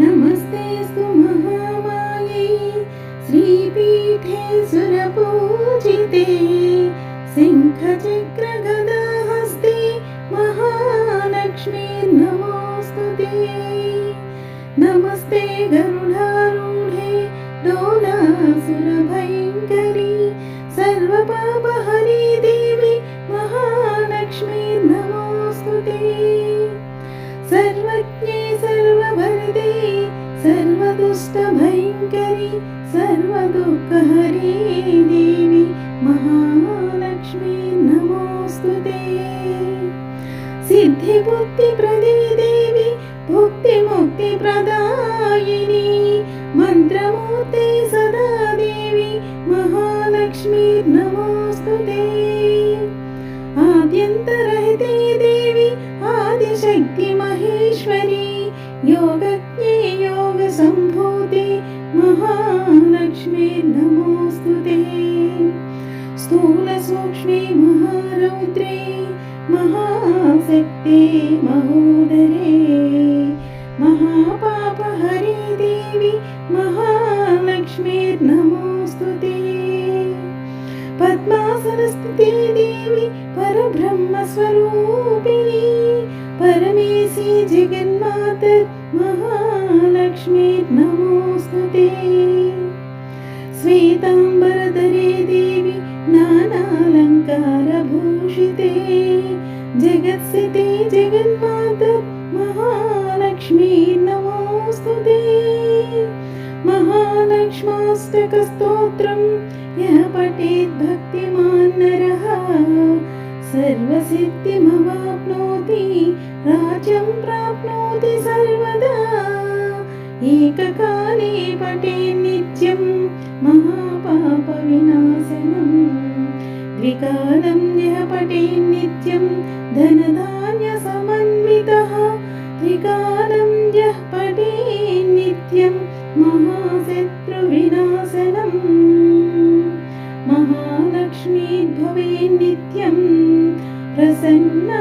नमस्तेऽस्तु महामायै श्रीपीठे सुरपूजिते सिंहचक्रगदाहस्ते महालक्ष्मी नमोऽस्तु ते। नमस्ते गरुडारूढे डोलासुरभयङ्करी सर्वपापहरी सर्वज्ञे सिद्धिबुद्धिप्रदे देवि भुक्तिमुक्तिप्रदायिनी मन्त्रमूर्ते सदा देवि महालक्ष्मी नमोऽस्तु ते। आद्यन्तरहिते देवि आदिशक्ति महेश्वरी योगज्ञे महालक्ष्मी नमोऽस्तु ते। स्थूलसूक्ष्मे महारौद्रे महाशक्ते महोदरे। महापापहरे देवि महालक्ष्मीर्नमोऽस्तु ते पद्मासनस्थिते देवि परब्रह्मस्वरूपिणी परमेशी जगन्मात महालक्ष्मीर्नमोऽस्तु ते श्वेताम्बरधरे देवि नानालङ्कारभूषिते। जगत्सिते जगन्मात महालक्ष्मी नमोऽस्तु ते महालक्ष्माष्टकस्तोत्रं यः भक्तिमान् नरः सर्वसिद्धिमवाप्नोति राज्यं प्राप्नोति सर्वदा। एककाले पठे नित्यं महापापविनाशनम् द्विकालं यः पठे नित्यं धनधान्यसमन्वितः पठे नित्यं महाशत्रुविनाशनम्। महालक्ष्मी भवे नित्यं प्रसन्ना